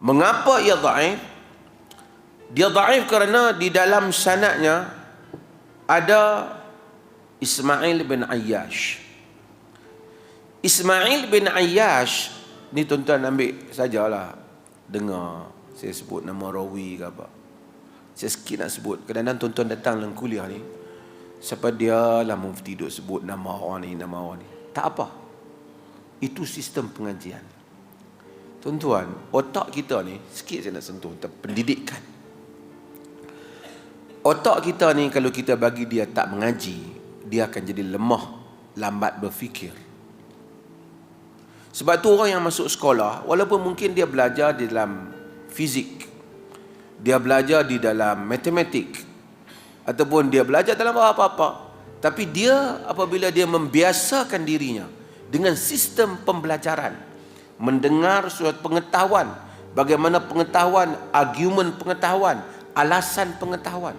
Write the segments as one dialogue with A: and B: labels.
A: Mengapa ia dhaif? Dia dhaif kerana di dalam sanadnya ada Ismail bin Ayyash. Ismail bin Ayyash ni tuan-tuan ambil sajalah dengar saya sebut nama rawi ke apa. Saya sikit nak sebut. Kadang-kadang tuan-tuan datang dalam kuliah ni siapa dia lah mufti duk sebut nama orang ni, nama orang ni. Tak apa. Itu sistem pengajian. Tuan-tuan, otak kita ni, sikit saya nak sentuh tentang pendidikan. Otak kita ni kalau kita bagi dia tak mengaji, dia akan jadi lemah, lambat berfikir. Sebab tu orang yang masuk sekolah, walaupun mungkin dia belajar di dalam fizik, dia belajar di dalam matematik, ataupun dia belajar dalam apa-apa, tapi dia apabila dia membiasakan dirinya dengan sistem pembelajaran, mendengar suatu pengetahuan. Bagaimana pengetahuan? Argumen pengetahuan alasan pengetahuan.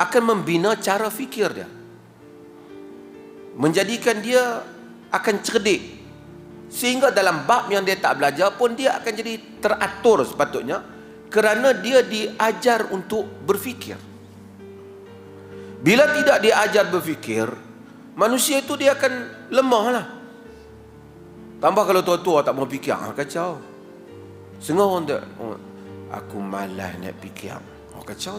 A: Akan membina cara fikir dia. Menjadikan dia akan cerdik. Sehingga dalam bab yang dia tak belajar pun dia akan jadi teratur sepatutnya kerana dia diajar untuk berfikir. Bila tidak diajar berfikir manusia itu dia akan lemah lah Tambah kalau tua-tua tak mau fikir, ah, kacau. Setengah orang tak, oh, aku malas nak fikir. Oh, kacau.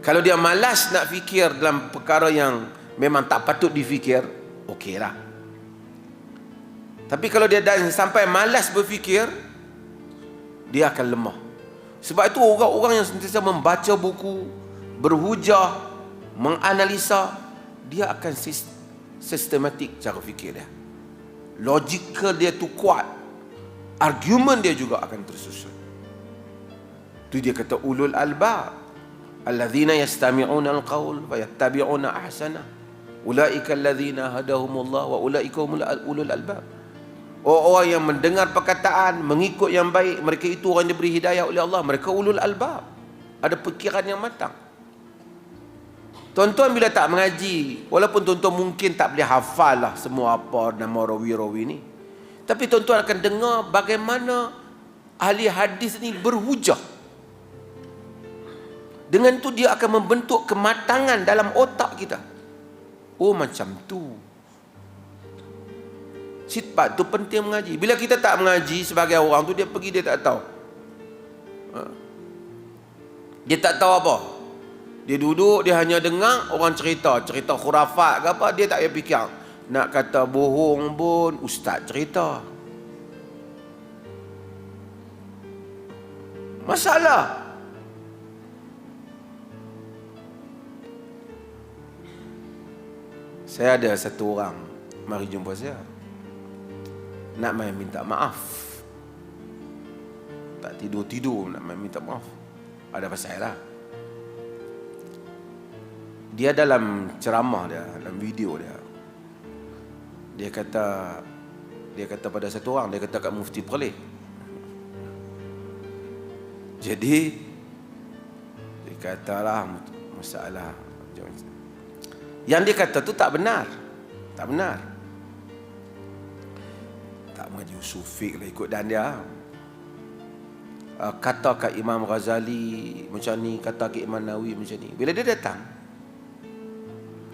A: Kalau dia malas nak fikir dalam perkara yang memang tak patut difikir, okeylah. Tapi kalau dia dah sampai malas berfikir, dia akan lemah. Sebab itu orang-orang yang sentiasa membaca buku, berhujah, menganalisa, dia akan sistematik cara fikir dia logikal dia tu kuat. Argument dia juga akan tersusun. Tu dia kata ulul alba alladzina yastami'una alqaul fayattabi'una ahsana. Ulaika alladzina hadahumullah wa ulaika ulul albab. Orang yang mendengar perkataan mengikut yang baik mereka itu orang diberi hidayah oleh Allah. Mereka ulul albab. Ada fikiran yang matang Tuan-tuan bila tak mengaji, walaupun tuan-tuan mungkin tak boleh hafal lah semua apa nama rawi-rawi ni. Tapi tuan-tuan akan dengar bagaimana ahli hadis ni berhujah. Dengan tu dia akan membentuk kematangan dalam otak kita. Oh macam tu. Sifat tu penting mengaji. Bila kita tak mengaji sebagai orang tu dia pergi dia tak tahu. Ha? Dia tak tahu apa. Dia duduk, dia hanya dengar orang cerita. Cerita khurafat ke apa, dia tak payah fikir. Nak kata bohong pun, ustaz cerita. Masalah. Saya ada satu orang, mari jumpa saya. Nak main minta maaf. Tak tidur-tidur nak main minta maaf. Ada pasal lah dia dalam ceramah dia dalam video dia. Dia kata dia kata pada satu orang dia kata kat mufti Perlis. Jadi dia katalah masalah yang dia kata tu tak benar. Tak benar. Tak mengaji usul fiqh lah ikut dan dia. Uh, kata kat Imam Ghazali macam ni kata kat Imam Nawawi macam ni. Bila dia datang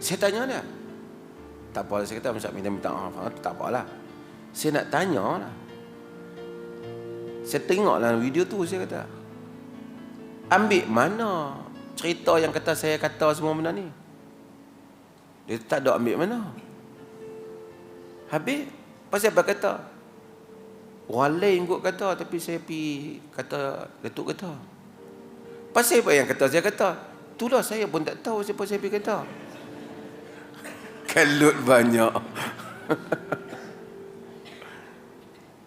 A: saya tanya dia. Tak apa saya kata Ustaz minta minta maaf. Ah, tak apalah. Saya nak tanya lah. Saya tengok lah video tu saya kata. Ambil mana cerita yang kata saya kata semua benda ni? Dia tak ada ambil mana. Habis, pasal apa kata? Orang lain kot kata, tapi saya pergi kata, Datuk kata. Pasal apa yang kata saya kata? Itulah saya pun tak tahu siapa saya pergi kata. Kalut banyak.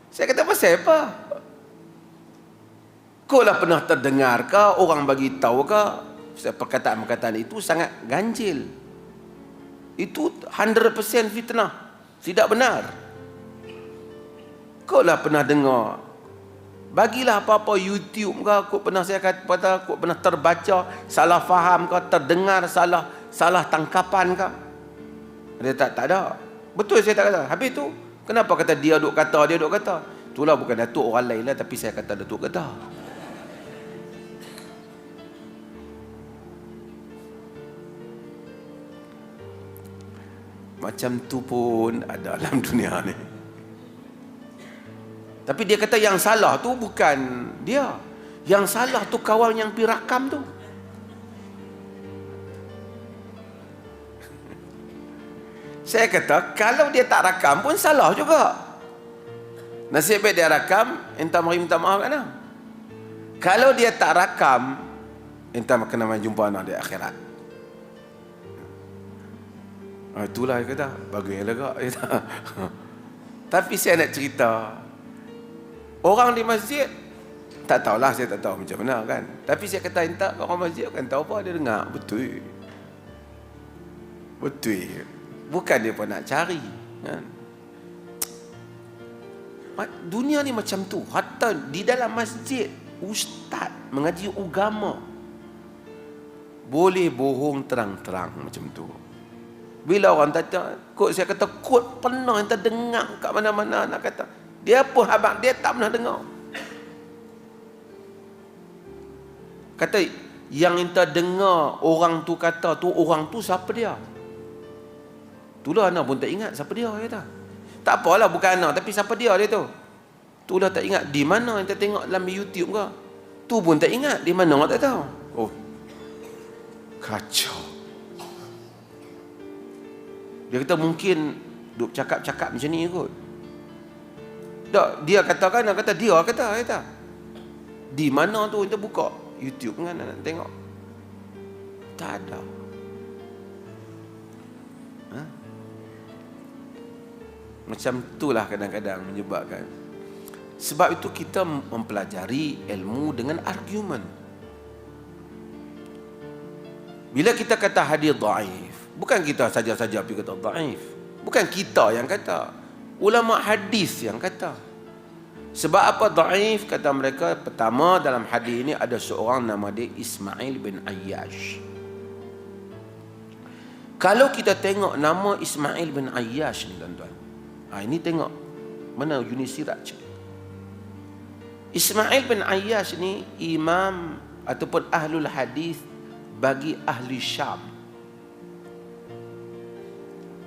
A: Saya kata apa? Kau lah pernah terdengar ke orang bagi tahu ke perkataan-perkataan itu sangat ganjil. Itu 100% fitnah. Tidak benar. Kau lah pernah dengar. Bagilah apa-apa YouTube ke, kau pernah saya kata, kau pernah terbaca, salah faham ke, terdengar salah salah tangkapan ke. Dia tak tak ada. Betul saya tak kata. Habis tu kenapa kata dia duk kata, dia duk kata? Itulah bukan Datuk orang lain lah tapi saya kata Datuk kata. Macam tu pun ada dalam dunia ni. Tapi dia kata yang salah tu bukan dia. Yang salah tu kawan yang pi rakam tu. Saya kata kalau dia tak rakam pun salah juga. Nasib baik dia rakam, entah mari minta maaf kan? Kalau dia tak rakam, entah kena mai jumpa anak di akhirat. Ah, itulah dia kata, bagi lega kata. Tapi saya nak cerita. Orang di masjid tak tahulah saya tak tahu macam mana kan. Tapi saya kata entah orang masjid kan tahu apa dia dengar. Betul. Betul. Bukan dia pun nak cari kan. Dunia ni macam tu. Hatta di dalam masjid, ustaz mengaji agama boleh bohong terang-terang macam tu. Bila orang tanya, kod saya kata kod pernah yang terdengar kat mana-mana nak kata. Dia pun abang dia tak pernah dengar. Kata yang kita dengar orang tu kata tu orang tu siapa dia? Itulah anak pun tak ingat siapa dia kata. Tak apalah bukan anak tapi siapa dia dia tu? Itulah tak ingat di mana kita tengok dalam YouTube ke? Tu pun tak ingat di mana tak tahu. Oh. Kacau. Dia kata mungkin duk cakap-cakap macam ni kot. Tak, dia katakan, dia kata dia kata, kata. Di mana tu kita buka YouTube kan nak tengok. Tak ada. Macam itulah kadang-kadang menyebabkan. Sebab itu kita mempelajari ilmu dengan argumen. Bila kita kata hadis dhaif, bukan kita saja-saja pergi kata dhaif. Bukan kita yang kata. Ulama hadis yang kata. Sebab apa dhaif kata mereka pertama dalam hadis ini ada seorang nama dia Ismail bin Ayyash. Kalau kita tengok nama Ismail bin Ayyash ni tuan-tuan. Ha, ini tengok mana Yuni Siraj. Ismail bin Ayyash ni imam ataupun ahlul hadis bagi ahli Syam.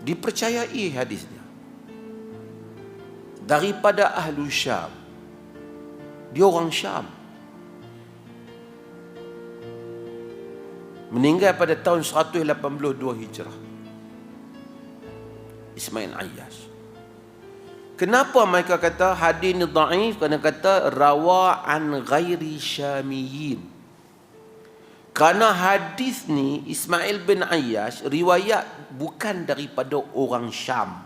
A: Dipercayai hadisnya. Daripada ahli Syam. Dia orang Syam. Meninggal pada tahun 182 Hijrah. Ismail Ayyash. Kenapa mereka kata hadis ni dhaif? Kerana kata rawa an ghairi syamiyin. Kerana hadis ni Ismail bin Ayyash riwayat bukan daripada orang Syam.